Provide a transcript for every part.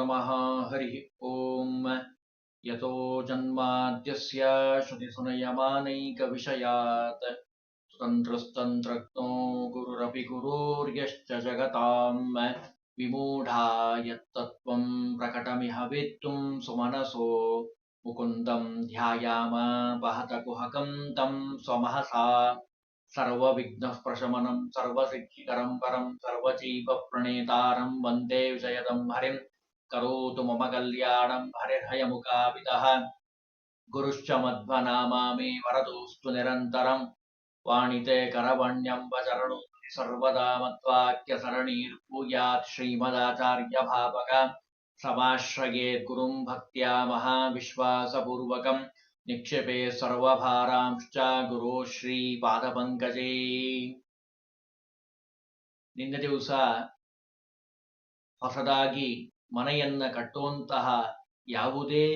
नमः। हरिः ॐ यतो जन्माद्यस्य श्रुतिसुनयमानैकविषयात्। गुरुरपि गुरोर्यश्च जगताम्। विमूढा यत्तत्त्वं प्रकटमिह वेत्तुं सुमनसो। मुकुन्दं ध्यायाम वहत कुहकं तं स्वमहसा। सर्वविघ्नः प्रशमनं सर्वसिद्धिकरं परं सर्वजीवप्रणेतारं वंदे विजयदं हरिं करोतु मम कल्याणं हरिर्हयमुखापितः गुरुश्च मध्वनामा मे वरदोऽस्तु निरन्तरं वाणिते करवण्यं वचरणो सर्वदा मत्वाक्यसरणीर्भूयात् श्रीमदाचार्यभावक समाश्रयेत् गुरुं भक्त्या महाविश्वासपूर्वकम् ನಿಕ್ಷೇಪೆ ಸರ್ವಭಾರಾಂಶ್ಚ ಗುರು ಶ್ರೀ ಪಾದಪಂಕಜೇ ನಿನ್ನೆ ದಿವಸ ಹೊಸದಾಗಿ ಮನೆಯನ್ನ ಕಟ್ಟುವಂತಹ ಯಾವುದೇ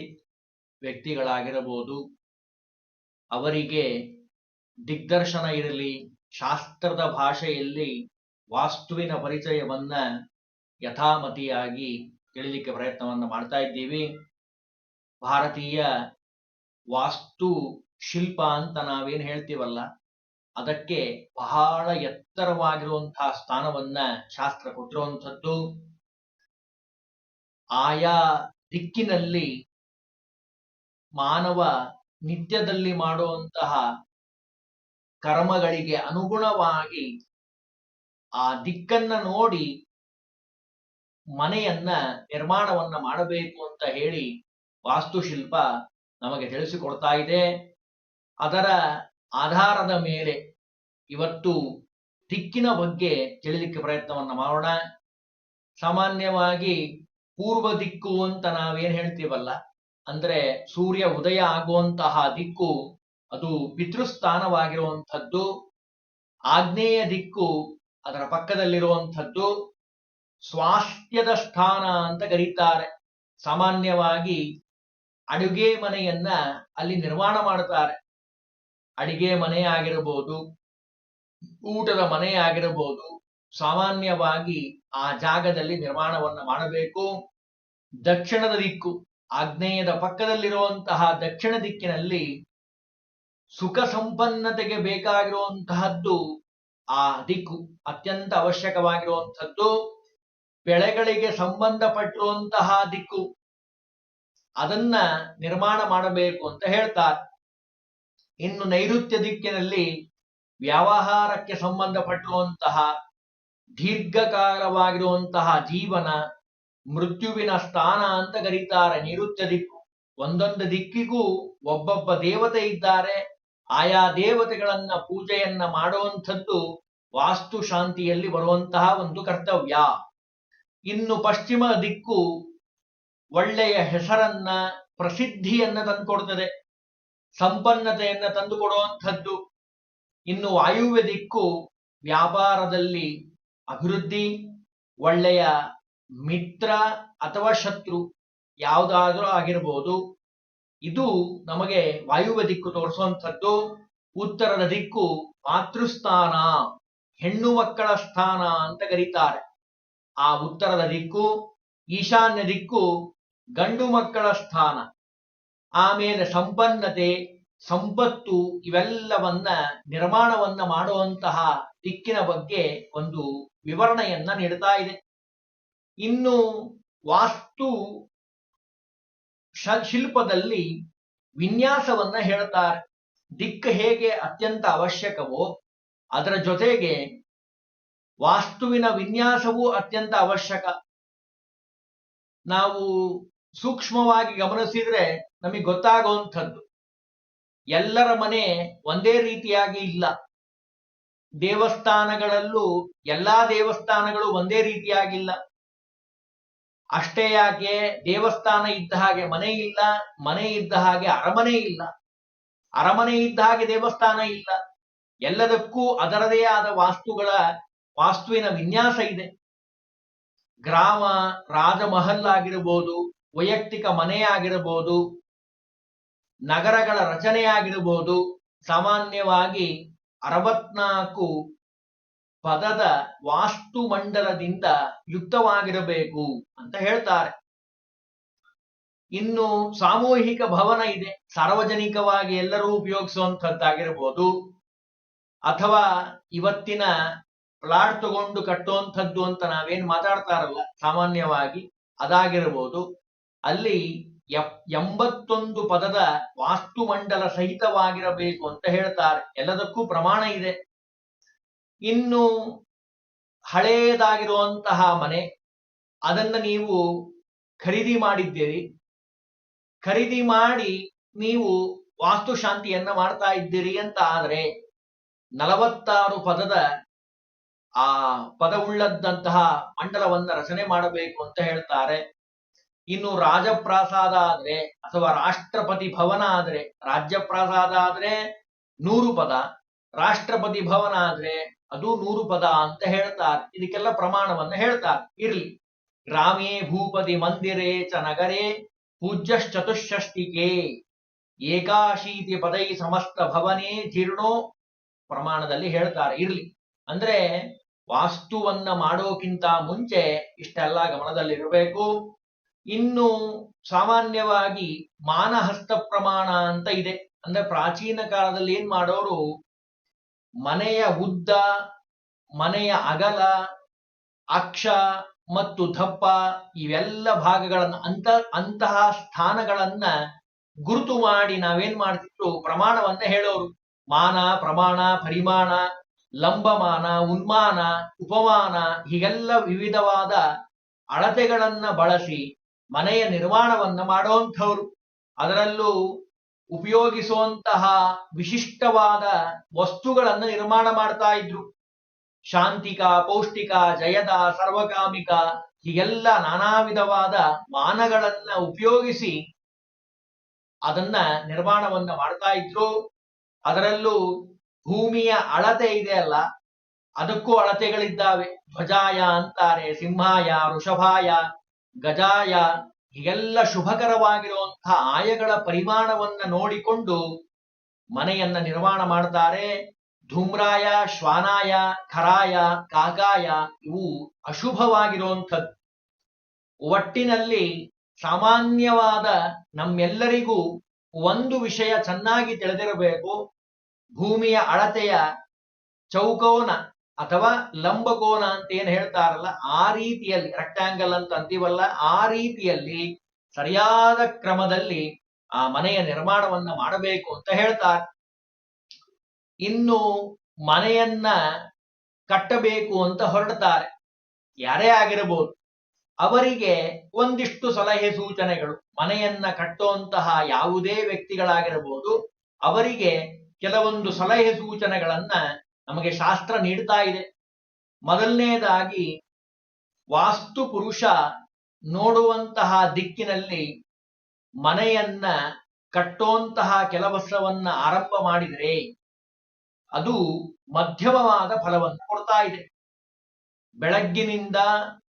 ವ್ಯಕ್ತಿಗಳಾಗಿರಬಹುದು. ಅವರಿಗೆ ದಿಗ್ದರ್ಶನ ಇರಲಿ, ಶಾಸ್ತ್ರದ ಭಾಷೆಯಲ್ಲಿ ವಾಸ್ತುವಿನ ಪರಿಚಯವನ್ನ ಯಥಾಮತಿಯಾಗಿ ತಿಳಿಲಿಕ್ಕೆ ಪ್ರಯತ್ನವನ್ನು ಮಾಡ್ತಾ ಇದ್ದೀವಿ. ಭಾರತೀಯ ವಾಸ್ತು ಶಿಲ್ಪ ಅಂತ ನಾವೇನ್ ಹೇಳ್ತೀವಲ್ಲ, ಅದಕ್ಕೆ ಬಹಳ ಎತ್ತರವಾಗಿರುವಂತಹ ಸ್ಥಾನವನ್ನ ಶಾಸ್ತ್ರ ಕೊಟ್ಟಿರುವಂಥದ್ದು. ಆಯಾ ದಿಕ್ಕಿನಲ್ಲಿ ಮಾನವ ನಿತ್ಯದಲ್ಲಿ ಮಾಡುವಂತಹ ಕರ್ಮಗಳಿಗೆ ಅನುಗುಣವಾಗಿ ಆ ದಿಕ್ಕನ್ನ ನೋಡಿ ಮನೆಯನ್ನ ನಿರ್ಮಾಣವನ್ನ ಮಾಡಬೇಕು ಅಂತ ಹೇಳಿ ವಾಸ್ತುಶಿಲ್ಪ ನಮಗೆ ತಿಳಿಸಿಕೊಡ್ತಾ ಇದೆ. ಅದರ ಆಧಾರದ ಮೇಲೆ ಇವತ್ತು ದಿಕ್ಕಿನ ಬಗ್ಗೆ ತಿಳಿಲಿಕ್ಕೆ ಪ್ರಯತ್ನವನ್ನ ಮಾಡೋಣ. ಸಾಮಾನ್ಯವಾಗಿ ಪೂರ್ವ ದಿಕ್ಕು ಅಂತ ನಾವೇನ್ ಹೇಳ್ತೀವಲ್ಲ? ಅಂದ್ರೆ ಸೂರ್ಯ ಉದಯ ಆಗುವಂತಹ ದಿಕ್ಕು ಅದು ಪಿತೃಸ್ಥಾನವಾಗಿರುವಂಥದ್ದು, ಆಗ್ನೇಯ ದಿಕ್ಕು ಅದರ ಪಕ್ಕದಲ್ಲಿರುವಂಥದ್ದು ಸ್ವಾಸ್ಥ್ಯದ ಸ್ಥಾನ ಅಂತ ಕರೀತಾರೆ. ಸಾಮಾನ್ಯವಾಗಿ ಅಡುಗೆ ಮನೆಯನ್ನ ಅಲ್ಲಿ ನಿರ್ಮಾಣ ಮಾಡುತ್ತಾರೆ ಅಡಿಗೆ ಮನೆ ಆಗಿರಬಹುದು ಊಟದ ಮನೆ ಆಗಿರಬಹುದು ಸಾಮಾನ್ಯವಾಗಿ ಆ ಜಾಗದಲ್ಲಿ ನಿರ್ಮಾಣವನ್ನು ಮಾಡಬೇಕು. ದಕ್ಷಿಣದ ದಿಕ್ಕು, ಆಗ್ನೇಯದ ಪಕ್ಕದಲ್ಲಿರುವಂತಹ ದಕ್ಷಿಣ ದಿಕ್ಕಿನಲ್ಲಿ ಸುಖ ಸಂಪನ್ನತೆಗೆ ಬೇಕಾಗಿರುವಂತಹದ್ದು ಆ ದಿಕ್ಕು, ಅತ್ಯಂತ ಅವಶ್ಯಕವಾಗಿರುವಂಥದ್ದು. ಬೆಳೆಗಳಿಗೆ ಸಂಬಂಧಪಟ್ಟಿರುವಂತಹ ದಿಕ್ಕು, ಅದನ್ನ ನಿರ್ಮಾಣ ಮಾಡಬೇಕು ಅಂತ ಹೇಳ್ತಾರೆ. ಇನ್ನು ನೈಋತ್ಯ ದಿಕ್ಕಿನಲ್ಲಿ ವ್ಯವಹಾರಕ್ಕೆ ಸಂಬಂಧಪಟ್ಟಿರುವಂತಹ ದೀರ್ಘಕಾಲವಾಗಿರುವಂತಹ ಜೀವನ ಮೃತ್ಯುವಿನ ಸ್ಥಾನ ಅಂತ ಕರೀತಾರೆ ನಿರುತ್ಯ ದಿಕ್ಕು. ಒಂದೊಂದು ದಿಕ್ಕಿಗೂ ಒಬ್ಬೊಬ್ಬ ದೇವತೆ ಇದ್ದಾರೆ. ಆಯಾ ದೇವತೆಗಳನ್ನ ಪೂಜೆಯನ್ನ ಮಾಡುವಂಥದ್ದು ವಾಸ್ತು ಶಾಂತಿಯಲ್ಲಿ ಬರುವಂತಹ ಒಂದು ಕರ್ತವ್ಯ. ಇನ್ನು ಪಶ್ಚಿಮ ದಿಕ್ಕು ಒಳ್ಳೆಯ ಹೆಸರನ್ನ, ಪ್ರಸಿದ್ಧಿಯನ್ನ ತಂದುಕೊಡ್ತದೆ. ಸಂಪನ್ನತೆಯನ್ನ ತಂದುಕೊಡುವಂಥದ್ದು. ಇನ್ನು ವಾಯುವ್ಯ ದಿಕ್ಕು ವ್ಯಾಪಾರದಲ್ಲಿ ಅಭಿವೃದ್ಧಿ ಒಳ್ಳೆಯ ಮಿತ್ರ ಅಥವಾ ಶತ್ರು ಯಾವುದಾದ್ರೂ ಆಗಿರಬಹುದು ಇದು ನಮಗೆ ವಾಯುವ ದಿಕ್ಕು ತೋರಿಸುವಂಥದ್ದು. ಉತ್ತರದ ದಿಕ್ಕು ಮಾತೃಸ್ಥಾನ, ಹೆಣ್ಣು ಮಕ್ಕಳ ಸ್ಥಾನ ಅಂತ ಕರೀತಾರೆ. ಆ ಉತ್ತರದ ದಿಕ್ಕು, ಈಶಾನ್ಯ ದಿಕ್ಕು ಗಂಡು ಮಕ್ಕಳ ಸ್ಥಾನ. ಆಮೇಲೆ ಸಂಪನ್ನತೆ ಸಂಪತ್ತು ಇವೆಲ್ಲವನ್ನ ನಿರ್ಮಾಣವನ್ನ ಮಾಡುವಂತಹ ದಿಕ್ಕಿನ ಬಗ್ಗೆ ಒಂದು ವಿವರಣೆಯನ್ನ ನೀಡ್ತಾ ಇದೆ. ಇನ್ನು ವಾಸ್ತು ಶಿಲ್ಪದಲ್ಲಿ ವಿನ್ಯಾಸವನ್ನ ಹೇಳ್ತಾರೆ. ದಿಕ್ಕು ಹೇಗೆ ಅತ್ಯಂತ ಅವಶ್ಯಕವೋ ಅದರ ಜೊತೆಗೆ ವಾಸ್ತುವಿನ ವಿನ್ಯಾಸವೂ ಅತ್ಯಂತ ಅವಶ್ಯಕ. ನಾವು ಸೂಕ್ಷ್ಮವಾಗಿ ಗಮನಿಸಿದ್ರೆ ನಮಗೆ ಗೊತ್ತಾಗುವಂಥದ್ದು ಎಲ್ಲರ ಮನೆ ಒಂದೇ ರೀತಿಯಾಗಿ ಇಲ್ಲ. ದೇವಸ್ಥಾನಗಳಲ್ಲೂ ಎಲ್ಲಾ ದೇವಸ್ಥಾನಗಳು ಒಂದೇ ರೀತಿಯಾಗಿಲ್ಲ. ಅಷ್ಟೇ ಯಾಕೆ ದೇವಸ್ಥಾನ ಇದ್ದ ಹಾಗೆ ಮನೆ ಇಲ್ಲ, ಮನೆ ಇದ್ದ ಹಾಗೆ ಅರಮನೆ ಇಲ್ಲ. ಅರಮನೆ ಇದ್ದ ಹಾಗೆ ದೇವಸ್ಥಾನ ಇಲ್ಲ. ಎಲ್ಲದಕ್ಕೂ ಅದರದೇ ಆದ ವಾಸ್ತುಗಳ, ವಾಸ್ತುವಿನ ವಿನ್ಯಾಸ ಇದೆ. ಗ್ರಾಮ, ರಾಜಮಹಲ್ ಆಗಿರಬಹುದು ವೈಯಕ್ತಿಕ ಮನೆ ಆಗಿರಬಹುದು ನಗರಗಳ ರಚನೆಯಾಗಿರಬಹುದು. ಸಾಮಾನ್ಯವಾಗಿ ಅರವತ್ನಾಲ್ಕು ಪದದ ವಾಸ್ತು ಮಂಡಲದಿಂದ ಯುಕ್ತವಾಗಿರಬೇಕು ಅಂತ ಹೇಳ್ತಾರೆ. ಇನ್ನು ಸಾಮೂಹಿಕ ಭವನ ಇದೆ. ಸಾರ್ವಜನಿಕವಾಗಿ ಎಲ್ಲರೂ ಉಪಯೋಗಿಸುವಂಥದ್ದಾಗಿರಬಹುದು. ಅಥವಾ ಇವತ್ತಿನ ಪ್ಲಾಟ್ ತಗೊಂಡು ಕಟ್ಟುವಂಥದ್ದು ಅಂತ ನಾವೇನು ಮಾತಾಡ್ತಾರಲ್ಲ ಸಾಮಾನ್ಯವಾಗಿ ಅದಾಗಿರಬಹುದು. ಅಲ್ಲಿ ಎಪ್- ಎಂಬತ್ತೊಂದು ಪದದ ವಾಸ್ತುಮಂಡಲ ಸಹಿತವಾಗಿರಬೇಕು ಅಂತ ಹೇಳ್ತಾರೆ. ಎಲ್ಲದಕ್ಕೂ ಪ್ರಮಾಣ ಇದೆ. ಇನ್ನು ಹಳೆಯದಾಗಿರುವಂತಹ ಮನೆ, ಅದನ್ನ ನೀವು ಖರೀದಿ ಮಾಡಿದ್ದೀರಿ. ಖರೀದಿ ಮಾಡಿ ನೀವು ವಾಸ್ತುಶಾಂತಿಯನ್ನ ಮಾಡ್ತಾ ಇದ್ದೀರಿ ಅಂತ ಆದರೆ, ನಲವತ್ತಾರು ಪದದ ಆ ಪದವುಳ್ಳದ್ದಂತಹ ಮಂಡಲವನ್ನ ರಚನೆ ಮಾಡಬೇಕು ಅಂತ ಹೇಳ್ತಾರೆ. ಇನ್ನು ರಾಜಪ್ರಾಸಾದ ಆದ್ರೆ ಅಥವಾ ರಾಷ್ಟ್ರಪತಿ ಭವನ ಆದ್ರೆ, ರಾಜ್ಯಪ್ರಾಸಾದ ಆದ್ರೆ ನೂರು ಪದ, ರಾಷ್ಟ್ರಪತಿ ಭವನ ಆದ್ರೆ ಅದು ನೂರು ಪದ ಅಂತ ಹೇಳ್ತಾರೆ. ಇದಕ್ಕೆಲ್ಲ ಪ್ರಮಾಣವನ್ನ ಹೇಳ್ತಾರೆ. ಇರ್ಲಿ. ಗ್ರಾಮೇ ಭೂಪತಿ ಮಂದಿರೇ ಚ ನಗರೇ ಪೂಜ್ಯಶ್ಚತುಷ್ಷಷ್ಟಿಕೆ. ಏಕಾಶೀತಿ ಪದೈ ಸಮಸ್ತ ಭವನೇ ಜೀರ್ಣೋ ಪ್ರಮಾಣದಲ್ಲಿ ಹೇಳ್ತಾರೆ. ಇರ್ಲಿ. ಅಂದ್ರೆ ವಾಸ್ತುವನ್ನ ಮಾಡೋಕ್ಕಿಂತ ಮುಂಚೆ ಇಷ್ಟೆಲ್ಲ ಗಮನದಲ್ಲಿರಬೇಕು. ಇನ್ನು ಸಾಮಾನ್ಯವಾಗಿ ಮಾನಹಸ್ತ ಪ್ರಮಾಣ ಅಂತ ಇದೆ. ಅಂದ್ರೆ ಪ್ರಾಚೀನ ಕಾಲದಲ್ಲಿ ಏನ್ ಮಾಡೋರು, ಮನೆಯ ಉದ್ದ, ಮನೆಯ ಅಗಲ, ಅಕ್ಷ ಮತ್ತು ದಪ್ಪ ಇವೆಲ್ಲ ಭಾಗಗಳನ್ನ ಅಂತ, ಅಂತಹ ಸ್ಥಾನಗಳನ್ನ ಗುರುತು ಮಾಡಿ ನಾವೇನ್ ಮಾಡ್ತಿದ್ರು, ಪ್ರಮಾಣವನ್ನ ಹೇಳೋರು. ಮಾನ, ಪ್ರಮಾಣ, ಪರಿಮಾಣ, ಲಂಬಮಾನ, ಉನ್ಮಾನ, ಉಪಮಾನ ಹೀಗೆಲ್ಲ ವಿವಿಧವಾದ ಅಳತೆಗಳನ್ನ ಬಳಸಿ ಮನೆಯ ನಿರ್ಮಾಣವನ್ನ ಮಾಡುವಂಥವ್ರು. ಅದರಲ್ಲೂ ಉಪಯೋಗಿಸುವಂತಹ ವಿಶಿಷ್ಟವಾದ ವಸ್ತುಗಳನ್ನು ನಿರ್ಮಾಣ ಮಾಡ್ತಾ ಇದ್ರು. ಶಾಂತಿಕ, ಪೌಷ್ಟಿಕ, ಜಯದ, ಸರ್ವಕಾಮಿಕ ಹೀಗೆಲ್ಲ ನಾನಾ ವಿಧವಾದ ಮಾನಗಳನ್ನ ಉಪಯೋಗಿಸಿ ಅದನ್ನ ನಿರ್ಮಾಣವನ್ನ ಮಾಡ್ತಾ ಇದ್ರು. ಅದರಲ್ಲೂ ಭೂಮಿಯ ಅಳತೆ ಇದೆ ಅಲ್ಲ, ಅದಕ್ಕೂ ಅಳತೆಗಳಿದ್ದಾವೆ. ಧ್ವಜಾಯ ಅಂತಾರೆ, ಸಿಂಹಾಯ, ವೃಷಭಾಯ. ಗಜಾಯ ಹೀಗೆಲ್ಲ ಶುಭಕರವಾಗಿರುವಂತಹ ಆಯಗಳ ಪರಿಮಾಣವನ್ನ ನೋಡಿಕೊಂಡು ಮನೆಯನ್ನ ನಿರ್ಮಾಣ ಮಾಡ್ತಾರೆ. ಧೂಮ್ರಾಯ, ಶ್ವಾನಾಯ, ಖರಾಯ, ಕಾಗಾಯ ಇವು ಅಶುಭವಾಗಿರುವಂಥದ್ದು. ಒಟ್ಟಿನಲ್ಲಿ ಸಾಮಾನ್ಯವಾದ ನಮ್ಮೆಲ್ಲರಿಗೂ ಒಂದು ವಿಷಯ ಚೆನ್ನಾಗಿ ತಿಳಿದಿರಬೇಕು. ಭೂಮಿಯ ಅಳತೆಯ ಚೌಕೋನ ಅಥವಾ ಲಂಬಕೋನ ಅಂತ ಏನ್ ಹೇಳ್ತಾರಲ್ಲ, ಆ ರೀತಿಯಲ್ಲಿ ರೆಕ್ಟಾಂಗಲ್ ಅಂತ ಅಂತೀವಲ್ಲ, ಆ ರೀತಿಯಲ್ಲಿ ಸರಿಯಾದ ಕ್ರಮದಲ್ಲಿ ಆ ಮನೆಯ ನಿರ್ಮಾಣವನ್ನ ಮಾಡಬೇಕು ಅಂತ ಹೇಳ್ತಾರೆ. ಇನ್ನು ಮನೆಯನ್ನ ಕಟ್ಟಬೇಕು ಅಂತ ಹೊರಡ್ತಾರೆ. ಯಾರೇ ಆಗಿರಬಹುದು ಅವರಿಗೆ ಒಂದಿಷ್ಟು ಸಲಹೆ ಸೂಚನೆಗಳು. ಮನೆಯನ್ನ ಕಟ್ಟುವಂತಹ ಯಾವುದೇ ವ್ಯಕ್ತಿಗಳಾಗಿರಬಹುದು ಅವರಿಗೆ ಕೆಲವೊಂದು ಸಲಹೆ ಸೂಚನೆಗಳನ್ನ ನಮಗೆ ಶಾಸ್ತ್ರ ನೀಡ್ತಾ ಇದೆ. ಮೊದಲನೇದಾಗಿ ವಾಸ್ತು ಪುರುಷ ನೋಡುವಂತಹ ದಿಕ್ಕಿನಲ್ಲಿ ಮನೆಯನ್ನ ಕಟ್ಟುವಂತಹ ಕೆಲವಸ್ತ್ರವನ್ನ ಆರಂಭ ಮಾಡಿದರೆ ಅದು ಮಧ್ಯಮವಾದ ಫಲವನ್ನು ಕೊಡ್ತಾ ಇದೆ. ಬೆಳಗ್ಗಿನಿಂದ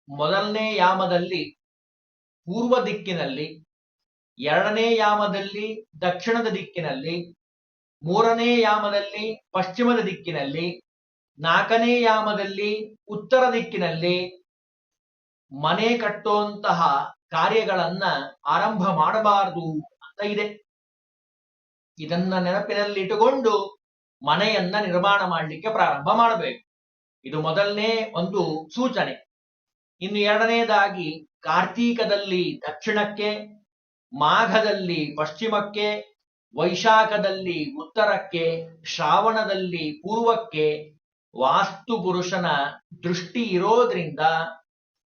ಮೊದಲನೇ ಯಾಮದಲ್ಲಿ, ಪೂರ್ವ ದಿಕ್ಕಿನಲ್ಲಿ, ಎರಡನೇ ಯಾಮದಲ್ಲಿ, ದಕ್ಷಿಣದ ದಿಕ್ಕಿನಲ್ಲಿ ಮೂರನೇ ಯಾಮದಲ್ಲಿ, ಪಶ್ಚಿಮದ ದಿಕ್ಕಿನಲ್ಲಿ, ನಾಲ್ಕನೇ ಯಾಮದಲ್ಲಿ, ಉತ್ತರ ದಿಕ್ಕಿನಲ್ಲಿ ಮನೆ ಕಟ್ಟುವಂತಹ ಕಾರ್ಯಗಳನ್ನ ಆರಂಭ ಮಾಡಬಾರದು ಅಂತ ಇದೆ. ಇದನ್ನ ನೆನಪಿನಲ್ಲಿಟ್ಟುಕೊಂಡು ಮನೆಯನ್ನ ನಿರ್ಮಾಣ ಮಾಡಲಿಕ್ಕೆ ಪ್ರಾರಂಭ ಮಾಡಬೇಕು. ಇದು ಮೊದಲನೇ ಒಂದು ಸೂಚನೆ. ಇನ್ನು ಎರಡನೇದಾಗಿ, ಕಾರ್ತೀಕದಲ್ಲಿ ದಕ್ಷಿಣಕ್ಕೆ, ಮಾಘದಲ್ಲಿ ಪಶ್ಚಿಮಕ್ಕೆ ವೈಶಾಖದಲ್ಲಿ ಉತ್ತರಕ್ಕೆ, ಶ್ರಾವಣದಲ್ಲಿ ಪೂರ್ವಕ್ಕೆ ವಾಸ್ತು ಪುರುಷನ ದೃಷ್ಟಿ ಇರೋದ್ರಿಂದ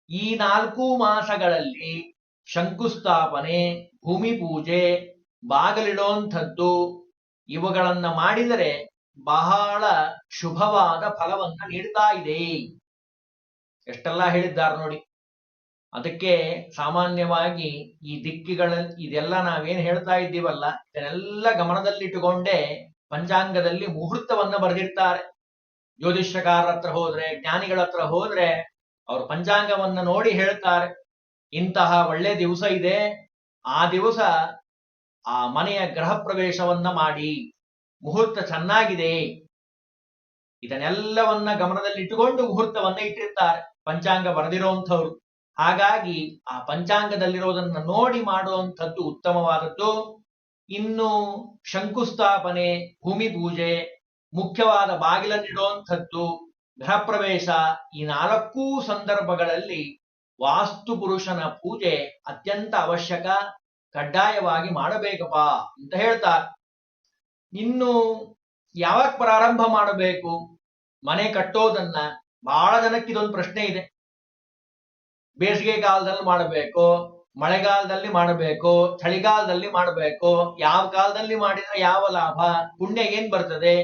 ಈ ನಾಲ್ಕು ಮಾಸಗಳಲ್ಲಿ ಶಂಕುಸ್ಥಾಪನೆ, ಭೂಮಿ ಪೂಜೆ, ಬಾಗಿಲಿಡೋಂಥದ್ದು ಇವುಗಳನ್ನ ಮಾಡಿದರೆ ಬಹಳ ಶುಭವಾದ ಫಲವನ್ನ ನೀಡ್ತಾ ಇದೆ. ಎಷ್ಟೆಲ್ಲ ಹೇಳಿದ್ದಾರೆ ನೋಡಿ. ಅದಕ್ಕೆ ಸಾಮಾನ್ಯವಾಗಿ ಈ ದಿಕ್ಕಿಗಳ, ಇದೆಲ್ಲ ನಾವೇನು ಹೇಳ್ತಾ ಇದ್ದೀವಲ್ಲ, ಇದನ್ನೆಲ್ಲ ಗಮನದಲ್ಲಿಟ್ಟುಕೊಂಡೇ ಪಂಚಾಂಗದಲ್ಲಿ ಮುಹೂರ್ತವನ್ನ ಬರೆದಿರ್ತಾರೆ. ಜ್ಯೋತಿಷ್ಯಕಾರರ ಹತ್ರ ಹೋದ್ರೆ, ಜ್ಞಾನಿಗಳ ಹತ್ರ ಹೋದ್ರೆ ಅವರು ಪಂಚಾಂಗವನ್ನ ನೋಡಿ ಹೇಳ್ತಾರೆ. ಇಂತಹ ಒಳ್ಳೆ ದಿವಸ ಇದೆ, ಆ ದಿವಸ ಆ ಮನೆಯ ಗೃಹ ಪ್ರವೇಶವನ್ನ ಮಾಡಿ, ಮುಹೂರ್ತ ಚೆನ್ನಾಗಿದೆ. ಇದನ್ನೆಲ್ಲವನ್ನ ಗಮನದಲ್ಲಿಟ್ಟುಕೊಂಡು ಮುಹೂರ್ತವನ್ನ ಇಟ್ಟಿರ್ತಾರೆ. ಪಂಚಾಂಗ ಬರೆದಿರುವಂಥವ್ರು ಹಾಗಾಗಿ ಆ ಪಂಚಾಂಗದಲ್ಲಿರೋದನ್ನ ನೋಡಿ ಮಾಡುವಂಥದ್ದು ಉತ್ತಮವಾದದ್ದು. ಇನ್ನು ಶಂಕುಸ್ಥಾಪನೆ, ಭೂಮಿ ಪೂಜೆ, ಮುಖ್ಯವಾದ ಬಾಗಿಲನ್ನಿಡುವಂಥದ್ದು ಗೃಹ ಪ್ರವೇಶ ಈ ನಾಲ್ಕೂ ಸಂದರ್ಭಗಳಲ್ಲಿ ವಾಸ್ತು ಪುರುಷನ ಪೂಜೆ ಅತ್ಯಂತ ಅವಶ್ಯಕ, ಕಡ್ಡಾಯವಾಗಿ ಮಾಡಬೇಕಪ್ಪ ಅಂತ ಹೇಳ್ತಾರೆ. ಇನ್ನು ಯಾವಾಗ ಪ್ರಾರಂಭ ಮಾಡಬೇಕು? ಮನೆ ಕಟ್ಟೋದನ್ನ ಬಹಳ ಜನಕ್ಕೆ ಇದೊಂದು ಪ್ರಶ್ನೆ ಇದೆ. ಬೇಸಿಗೆ ಕಾಲದಲ್ಲಿ ಮಾಡಬೇಕು, ಮಳೆಗಾಲದಲ್ಲಿ ಮಾಡಬೇಕು, ಚಳಿಗಾಲದಲ್ಲಿ ಮಾಡಬೇಕು, ಯಾವ ಕಾಲದಲ್ಲಿ ಮಾಡಿದ್ರೆ ಯಾವ ಲಾಭ, ಪುಣ್ಯ ಏನ್ ಬರ್ತದೆ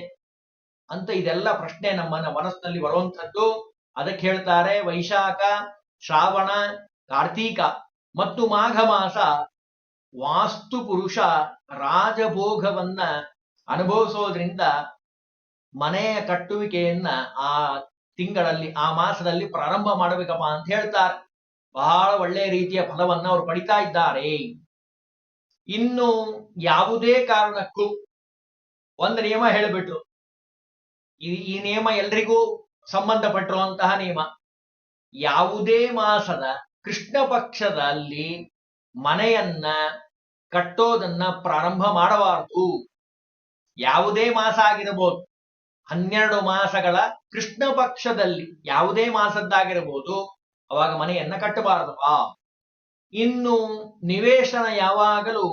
ಅಂತ ಇದೆಲ್ಲ ಪ್ರಶ್ನೆ ನಮ್ಮನ್ನ ಮನಸ್ಸಿನಲ್ಲಿ ಬರುವಂತದ್ದು ಅದಕ್ಕೆ ಹೇಳ್ತಾರೆ ವೈಶಾಖ, ಶ್ರಾವಣ, ಕಾರ್ತೀಕ ಮತ್ತು ಮಾಘ ಮಾಸ ವಾಸ್ತು ಪುರುಷ ರಾಜಭೋಗವನ್ನ ಅನುಭವಿಸೋದ್ರಿಂದ ಮನೆಯ ಕಟ್ಟುವಿಕೆಯನ್ನ ಆ ತಿಂಗಳಲ್ಲಿ, ಆ ಮಾಸದಲ್ಲಿ ಪ್ರಾರಂಭ ಮಾಡಬೇಕಪ್ಪ ಅಂತ ಹೇಳ್ತಾರೆ. ಬಹಳ ಒಳ್ಳೆಯ ರೀತಿಯ ಫಲವನ್ನು ಅವರು ಪಡಿತಾ ಇದ್ದಾರೆ. ಇನ್ನು ಯಾವುದೇ ಕಾರಣಕ್ಕೂ ಒಂದು ನಿಯಮ ಹೇಳಿಬಿಟ್ರು. ಈ ನಿಯಮ ಎಲ್ರಿಗೂ ಸಂಬಂಧಪಟ್ಟಿರುವಂತಹ ನಿಯಮ. ಯಾವುದೇ ಮಾಸದ ಕೃಷ್ಣ ಪಕ್ಷದಲ್ಲಿ ಮನೆಯನ್ನ ಕಟ್ಟೋದನ್ನ ಪ್ರಾರಂಭ ಮಾಡಬಾರದು. ಯಾವುದೇ ಮಾಸ ಆಗಿರಬಹುದು. ಹನ್ನೆರಡು ಮಾಸಗಳ ಕೃಷ್ಣ ಪಕ್ಷದಲ್ಲಿ ಯಾವುದೇ ಮಾಸದ್ದಾಗಿರಬಹುದು. ಅವಾಗ ಮನೆಯನ್ನ ಕಟ್ಟಬಾರದು. ಆ. ಇನ್ನು ನಿವೇಶನ ಯಾವಾಗಲೂ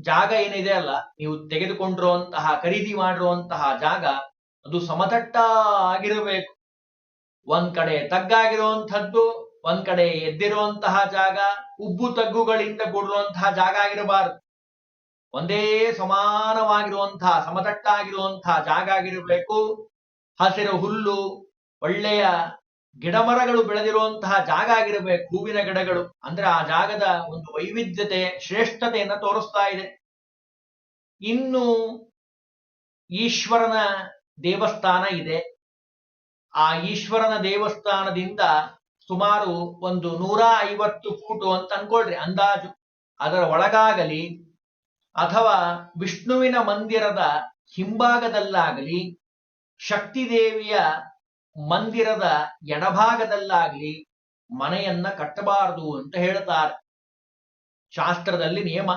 ಜಾಗ ಏನಿದೆ ಅಲ್ಲ, ನೀವು ತೆಗೆದುಕೊಂಡಿರುವಂತಹ, ಖರೀದಿ ಮಾಡಿರುವಂತಹ ಜಾಗ ಅದು ಸಮತಟ್ಟ ಆಗಿರಬೇಕು ಒಂದ್ ಕಡೆ ತಗ್ಗಾಗಿರುವಂತಹದ್ದು ಒಂದ್ ಕಡೆ ಎದ್ದಿರುವಂತಹ ಜಾಗ, ಉಬ್ಬು ತಗ್ಗುಗಳಿಂದ ಕೂಡಿರುವಂತಹ ಜಾಗ ಆಗಿರಬಾರದು. ಒಂದೇ ಸಮಾನವಾಗಿರುವಂತಹ ಸಮತಟ್ಟಾಗಿರುವಂತಹ ಜಾಗ ಆಗಿರಬೇಕು. ಹಸಿರು ಹುಲ್ಲು, ಒಳ್ಳೆಯ ಗಿಡಮರಗಳು ಬೆಳೆದಿರುವಂತಹ ಜಾಗ ಆಗಿರಬೇಕು, ಹೂವಿನ ಗಿಡಗಳು. ಅಂದ್ರೆ ಆ ಜಾಗದ ಒಂದು ವೈವಿಧ್ಯತೆ, ಶ್ರೇಷ್ಠತೆಯನ್ನ ತೋರಿಸ್ತಾ ಇದೆ. ಇನ್ನು ಈಶ್ವರನ ದೇವಸ್ಥಾನ ಇದೆ. ಆ ಈಶ್ವರನ ದೇವಸ್ಥಾನದಿಂದ ಸುಮಾರು ಒಂದು ನೂರ ಐವತ್ತು ಫೂಟು ಅಂತ ಅನ್ಕೊಳ್ರಿ ಅಂದಾಜು. ಅದರ ಒಳಗಾಗಲಿ ಅಥವಾ ವಿಷ್ಣುವಿನ ಮಂದಿರದ ಹಿಂಭಾಗದಲ್ಲಾಗಲಿ ಶಕ್ತಿ ದೇವಿಯ ಮಂದಿರದ ಎಡಭಾಗದಲ್ಲಾಗ್ಲಿ ಮನೆಯನ್ನ ಕಟ್ಟಬಾರದು ಅಂತ ಹೇಳ್ತಾರೆ. ಶಾಸ್ತ್ರದಲ್ಲಿ ನಿಯಮ.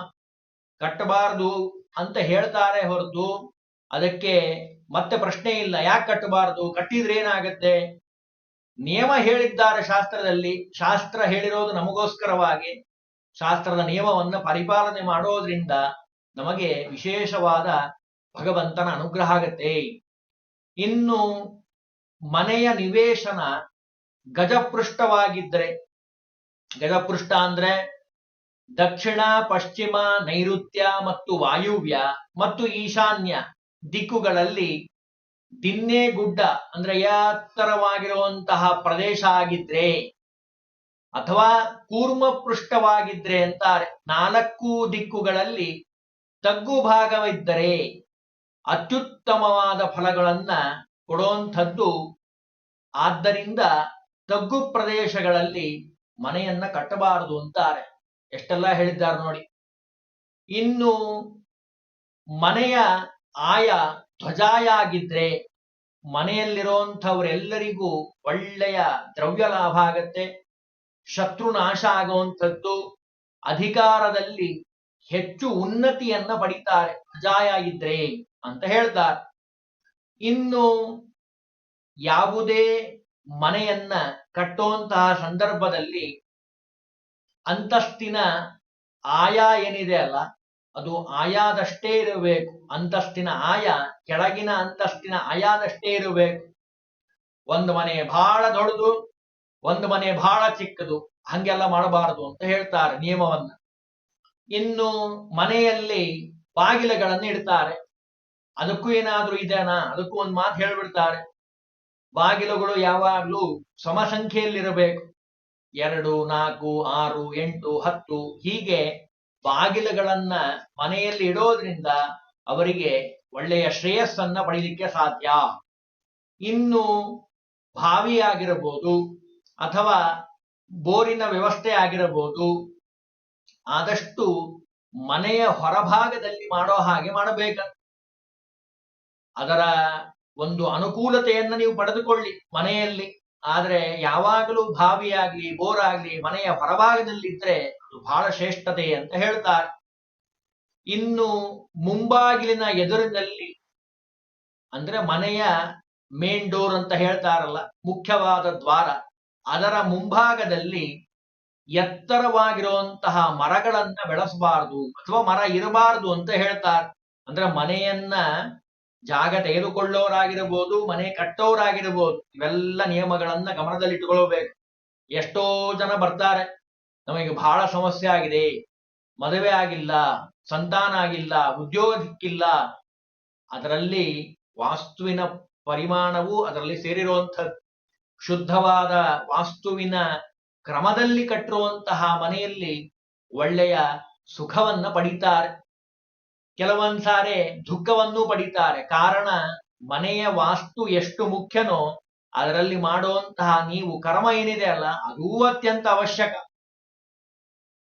ಕಟ್ಟಬಾರದು ಅಂತ ಹೇಳ್ತಾರೆ ಹೊರತು ಅದಕ್ಕೆ ಮತ್ತೆ ಪ್ರಶ್ನೆ ಇಲ್ಲ. ಯಾಕೆ ಕಟ್ಟಬಾರದು? ಕಟ್ಟಿದ್ರೆ ಏನಾಗತ್ತೆ? ನಿಯಮ ಹೇಳಿದ್ದಾರೆ ಶಾಸ್ತ್ರದಲ್ಲಿ. ಶಾಸ್ತ್ರ ಹೇಳಿರೋದು ನಮಗೋಸ್ಕರವಾಗಿ. ಶಾಸ್ತ್ರದ ನಿಯಮವನ್ನ ಪರಿಪಾಲನೆ ಮಾಡೋದ್ರಿಂದ ನಮಗೆ ವಿಶೇಷವಾದ ಭಗವಂತನ ಅನುಗ್ರಹ ಆಗತ್ತೆ. ಇನ್ನು ಮನೆಯ ನಿವೇಶನ ಗಜಪೃಷ್ಠವಾಗಿದ್ರೆ ಗಜಪೃಷ್ಠ ಅಂದ್ರೆ ದಕ್ಷಿಣ, ಪಶ್ಚಿಮ, ನೈಋತ್ಯ ಮತ್ತು ವಾಯುವ್ಯ ಮತ್ತು ಈಶಾನ್ಯ ದಿಕ್ಕುಗಳಲ್ಲಿ ದಿನ್ನೆ ಗುಡ್ಡ ಅಂದ್ರೆ ಎತ್ತರವಾಗಿರುವಂತಹ ಪ್ರದೇಶ ಆಗಿದ್ರೆ ಅಥವಾ ಕೂರ್ಮ ಪೃಷ್ಠವಾಗಿದ್ರೆ ಅಂತಾರೆ. ನಾಲ್ಕು ದಿಕ್ಕುಗಳಲ್ಲಿ ತಗ್ಗು ಭಾಗವಿದ್ದರೆ ಅತ್ಯುತ್ತಮವಾದ ಫಲಗಳನ್ನ ಕೊಡುವಂಥದ್ದು. ಆದ್ದರಿಂದ ತಗ್ಗು ಪ್ರದೇಶಗಳಲ್ಲಿ ಮನೆಯನ್ನ ಕಟ್ಟಬಾರದು ಅಂತಾರೆ. ಎಷ್ಟೆಲ್ಲ ಹೇಳಿದ್ದಾರೆ ನೋಡಿ. ಇನ್ನು ಮನೆಯ ಆಯ ಧ್ವಜಾಯ ಆಗಿದ್ರೆ ಮನೆಯಲ್ಲಿರುವಂಥವರೆಲ್ಲರಿಗೂ ಒಳ್ಳೆಯ ದ್ರವ್ಯ ಲಾಭ ಆಗತ್ತೆ. ಶತ್ರು ನಾಶ ಆಗುವಂಥದ್ದು ಅಧಿಕಾರದಲ್ಲಿ ಹೆಚ್ಚು ಉನ್ನತಿಯನ್ನ ಪಡಿತಾರೆ. ಧ್ವಜಾಯ ಇದ್ರೆ ಅಂತ ಹೇಳ್ತಾರೆ. ಇನ್ನು ಯಾವುದೇ ಮನೆಯನ್ನ ಕಟ್ಟುವಂತಹ ಸಂದರ್ಭದಲ್ಲಿ ಅಂತಸ್ತಿನ ಆಯ ಏನಿದೆ ಅಲ್ಲ, ಅದು ಆಯಾದಷ್ಟೇ ಇರಬೇಕು. ಅಂತಸ್ತಿನ ಆಯ, ಕೆಳಗಿನ ಅಂತಸ್ತಿನ ಆಯಾದಷ್ಟೇ ಇರಬೇಕು. ಒಂದು ಮನೆ ಬಹಳ ದೊಡ್ಡದು, ಒಂದು ಮನೆ ಬಹಳ ಚಿಕ್ಕದು, ಹಂಗೆಲ್ಲ ಮಾಡಬಾರದು ಅಂತ ಹೇಳ್ತಾರೆ ನಿಯಮವನ್ನ. ಇನ್ನು ಮನೆಯಲ್ಲಿ ಬಾಗಿಲುಗಳನ್ನು ಇಡ್ತಾರೆ. ಅದಕ್ಕೂ ಏನಾದ್ರೂ ಇದೇನಾ? ಅದಕ್ಕೂ ಒಂದು ಮಾತು ಹೇಳ್ಬಿಡ್ತಾರೆ. ಬಾಗಿಲುಗಳು ಯಾವಾಗ್ಲೂ ಸಮಸಂಖ್ಯೆಯಲ್ಲಿರಬೇಕು. ಎರಡು, ನಾಲ್ಕು, ಆರು, ಎಂಟು, ಹತ್ತು ಹೀಗೆ ಬಾಗಿಲುಗಳನ್ನ ಮನೆಯಲ್ಲಿ ಇಡೋದ್ರಿಂದ ಅವರಿಗೆ ಒಳ್ಳೆಯ ಶ್ರೇಯಸ್ಸನ್ನ ಪಡೀಲಿಕ್ಕೆ ಸಾಧ್ಯ. ಇನ್ನು ಬಾವಿಯಾಗಿರಬಹುದು ಅಥವಾ ಬೋರಿನ ವ್ಯವಸ್ಥೆ ಆಗಿರಬಹುದು. ಆದಷ್ಟು ಮನೆಯ ಹೊರಭಾಗದಲ್ಲಿ ಮಾಡೋ ಹಾಗೆ ಮಾಡಬೇಕ. ಅದರ ಒಂದು ಅನುಕೂಲತೆಯನ್ನು ನೀವು ಪಡೆದುಕೊಳ್ಳಿ ಮನೆಯಲ್ಲಿ. ಆದ್ರೆ ಯಾವಾಗಲೂ ಬಾವಿಯಾಗ್ಲಿ ಬೋರ್ ಆಗ್ಲಿ ಮನೆಯ ಹೊರಭಾಗದಲ್ಲಿದ್ರೆ ಅದು ಬಹಳ ಶ್ರೇಷ್ಠತೆ ಅಂತ ಹೇಳ್ತಾರೆ. ಇನ್ನು ಮುಂಬಾಗಿಲಿನ ಎದುರಿನಲ್ಲಿ ಅಂದ್ರೆ ಮನೆಯ ಮೇನ್ ಡೋರ್ ಅಂತ ಹೇಳ್ತಾರಲ್ಲ, ಮುಖ್ಯವಾದ ದ್ವಾರ. ಅದರ ಮುಂಭಾಗದಲ್ಲಿ ಎತ್ತರವಾಗಿರುವಂತಹ ಮರಗಳನ್ನ ಬೆಳೆಸಬಾರದು ಅಥವಾ ಮರ ಇರಬಾರದು ಅಂತ ಹೇಳ್ತಾರೆ. ಅಂದ್ರೆ ಮನೆಯನ್ನ ಜಾಗ ತೆಗೆದುಕೊಳ್ಳೋರಾಗಿರಬಹುದು ಮನೆ ಕಟ್ಟೋರಾಗಿರಬಹುದು ಇವೆಲ್ಲ ನಿಯಮಗಳನ್ನ ಗಮನದಲ್ಲಿಟ್ಟುಕೊಳ್ಳಬೇಕು. ಎಷ್ಟೋ ಜನ ಬರ್ತಾರೆ, ನಮಗೆ ಬಹಳ ಸಮಸ್ಯೆ ಆಗಿದೆ, ಮದುವೆ ಆಗಿಲ್ಲ, ಸಂತಾನ ಆಗಿಲ್ಲ, ಉದ್ಯೋಗ ಸಿಕ್ಕಿಲ್ಲ. ಅದರಲ್ಲಿ ವಾಸ್ತುವಿನ ಪರಿಮಾಣವು ಅದರಲ್ಲಿ ಸೇರಿರುವಂಥದ್ದು. ಶುದ್ಧವಾದ ವಾಸ್ತುವಿನ ಕ್ರಮದಲ್ಲಿ ಕಟ್ಟಿರುವಂತಹ ಮನೆಯಲ್ಲಿ ಒಳ್ಳೆಯ ಸುಖವನ್ನ ಪಡಿತಾರೆ. ಕೆಲವೊಂದ್ ದುಃಖವನ್ನೂ ದುಃಖವನ್ನು ಪಡಿತಾರೆ. ಕಾರಣ, ಮನೆಯ ವಾಸ್ತು ಎಷ್ಟು ಮುಖ್ಯನೋ ಅದರಲ್ಲಿ ಮಾಡುವಂತಹ ನೀವು ಕರ್ಮ ಏನಿದೆ ಅಲ್ಲ, ಅದೂ ಅತ್ಯಂತ ಅವಶ್ಯಕ.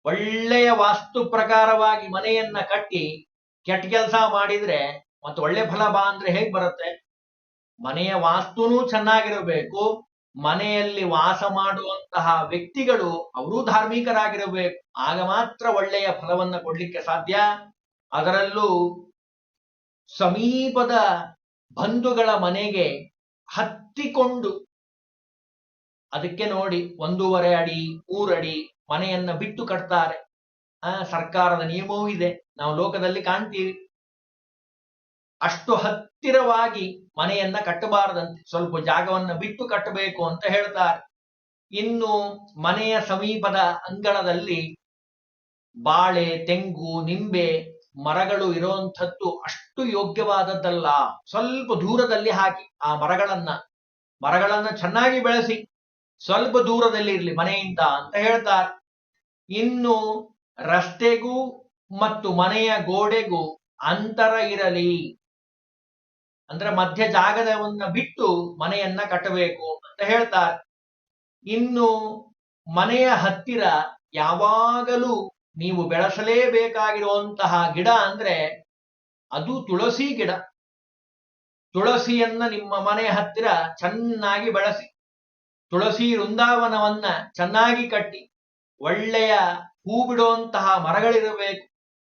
ಒಳ್ಳೆಯ ವಾಸ್ತು ಪ್ರಕಾರವಾಗಿ ಮನೆಯನ್ನ ಕಟ್ಟಿ ಕೆಟ್ಟ ಕೆಲಸ ಮಾಡಿದ್ರೆ ಮತ್ತೆ ಒಳ್ಳೆ ಫಲ ಬಾ ಅಂದ್ರೆ ಹೇಗ್ ಬರುತ್ತೆ? ಮನೆಯ ವಾಸ್ತುನೂ ಚೆನ್ನಾಗಿರಬೇಕು, ಮನೆಯಲ್ಲಿ ವಾಸ ಮಾಡುವಂತಹ ವ್ಯಕ್ತಿಗಳು ಅವರೂ ಧಾರ್ಮಿಕರಾಗಿರಬೇಕು, ಆಗ ಮಾತ್ರ ಒಳ್ಳೆಯ ಫಲವನ್ನ ಕೊಡ್ಲಿಕ್ಕೆ ಸಾಧ್ಯ? ಅದರಲ್ಲೂ ಸಮೀಪದ ಬಂಧುಗಳ ಮನೆಗೆ ಹತ್ತಿಕೊಂಡು ಅದಕ್ಕೆ ನೋಡಿ ಒಂದೂವರೆ ಅಡಿ, ಮೂರಡಿ ಮನೆಯನ್ನ ಬಿಟ್ಟು ಕಟ್ತಾರೆ. ಆ, ಸರ್ಕಾರದ ನಿಯಮವೂ ಇದೆ. ನಾವು ಲೋಕದಲ್ಲಿ ಕಾಣ್ತೀವಿ. ಅಷ್ಟು ಹತ್ತಿರವಾಗಿ ಮನೆಯನ್ನ ಕಟ್ಟಬಾರದಂತೆ, ಸ್ವಲ್ಪ ಜಾಗವನ್ನ ಬಿಟ್ಟು ಕಟ್ಟಬೇಕು ಅಂತ ಹೇಳ್ತಾರೆ. ಇನ್ನು ಮನೆಯ ಸಮೀಪದ ಅಂಗಳದಲ್ಲಿ ಬಾಳೆ, ತೆಂಗು, ನಿಂಬೆ ಮರಗಳು ಇರುವಂಥದ್ದು ಅಷ್ಟು ಯೋಗ್ಯವಾದದ್ದಲ್ಲ. ಸ್ವಲ್ಪ ದೂರದಲ್ಲಿ ಹಾಕಿ ಆ ಮರಗಳನ್ನ ಮರಗಳನ್ನ ಚೆನ್ನಾಗಿ ಬೆಳೆಸಿ, ಸ್ವಲ್ಪ ದೂರದಲ್ಲಿ ಇರಲಿ, ಮನೆಯಿಂದ ಅಂತ ಹೇಳ್ತಾರೆ. ಇನ್ನು ರಸ್ತೆಗೂ ಮತ್ತು ಮನೆಯ ಗೋಡೆಗೂ ಅಂತರ ಇರಲಿ. ಅಂದ್ರೆ ಮಧ್ಯ ಜಾಗದವನ್ನ ಬಿಟ್ಟು ಮನೆಯನ್ನ ಕಟ್ಟಬೇಕು ಅಂತ ಹೇಳ್ತಾರೆ. ಇನ್ನು ಮನೆಯ ಹತ್ತಿರ ಯಾವಾಗಲೂ ನೀವು ಬೆಳೆಸಲೇಬೇಕಾಗಿರುವಂತಹ ಗಿಡ ಅಂದ್ರೆ ಅದು ತುಳಸಿ ಗಿಡ. ತುಳಸಿಯನ್ನ ನಿಮ್ಮ ಮನೆ ಹತ್ತಿರ ಚೆನ್ನಾಗಿ ಬೆಳೆಸಿ. ತುಳಸಿ ವೃಂದಾವನವನ್ನ ಚೆನ್ನಾಗಿ ಕಟ್ಟಿ. ಒಳ್ಳೆಯ ಹೂ ಬಿಡುವಂತಹ ಮರಗಳಿರಬೇಕು.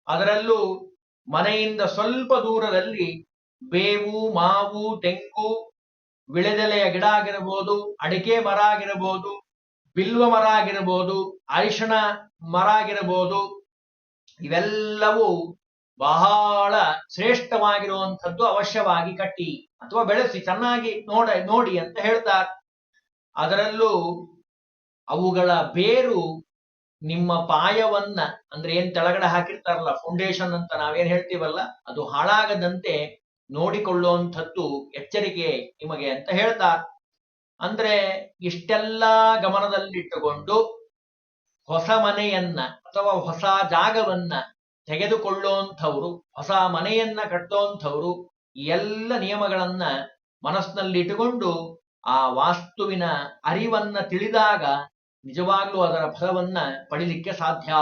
ಅದರಲ್ಲೂ ಮನೆಯಿಂದ ಸ್ವಲ್ಪ ದೂರದಲ್ಲಿ ಬೇವು, ಮಾವು, ತೆಂಗು ವಿಳೆದೆಲೆಯ ಗಿಡ ಆಗಿರಬಹುದು, ಅಡಿಕೆ ಮರ ಆಗಿರಬಹುದು ಬಿಲ್ವ ಮರ ಆಗಿರಬಹುದು ಅರಿಶಿಣ ಮರ ಆಗಿರಬಹುದು ಇವೆಲ್ಲವೂ ಬಹಳ ಶ್ರೇಷ್ಠವಾಗಿರುವಂಥದ್ದು ಅವಶ್ಯವಾಗಿ ಕಟ್ಟಿ ಅಥವಾ ಬೆಳೆಸಿ, ಚೆನ್ನಾಗಿ ನೋಡ, ನೋಡಿ ಅಂತ ಹೇಳ್ತಾರೆ. ಅದರಲ್ಲೂ ಅವುಗಳ ಬೇರು ನಿಮ್ಮ ಪಾಯವನ್ನ, ಅಂದ್ರೆ ಏನ್ ತೆಳಗಡೆ ಹಾಕಿರ್ತಾರಲ್ಲ ಫೌಂಡೇಶನ್ ಅಂತ ನಾವೇನ್ ಹೇಳ್ತೀವಲ್ಲ, ಅದು ಹಾಳಾಗದಂತೆ ನೋಡಿಕೊಳ್ಳುವಂಥದ್ದು ಎಚ್ಚರಿಕೆ ನಿಮಗೆ ಅಂತ ಹೇಳ್ತಾರೆ. ಅಂದ್ರೆ ಇಷ್ಟೆಲ್ಲ ಗಮನದಲ್ಲಿಟ್ಟುಕೊಂಡು ಹೊಸ ಮನೆಯನ್ನ ಅಥವಾ ಹೊಸ ಜಾಗವನ್ನ ತೆಗೆದುಕೊಳ್ಳುವಂಥವ್ರು ಹೊಸ ಮನೆಯನ್ನ ಕಟ್ಟುವಂಥವ್ರು ಈ ಎಲ್ಲ ನಿಯಮಗಳನ್ನ ಮನಸ್ಸಿನಲ್ಲಿಟ್ಟುಕೊಂಡು ಆ ವಾಸ್ತುವಿನ ಅರಿವನ್ನ ತಿಳಿದಾಗ ನಿಜವಾಗ್ಲೂ ಅದರ ಫಲವನ್ನ ಪಡಿಲಿಕ್ಕೆ ಸಾಧ್ಯ.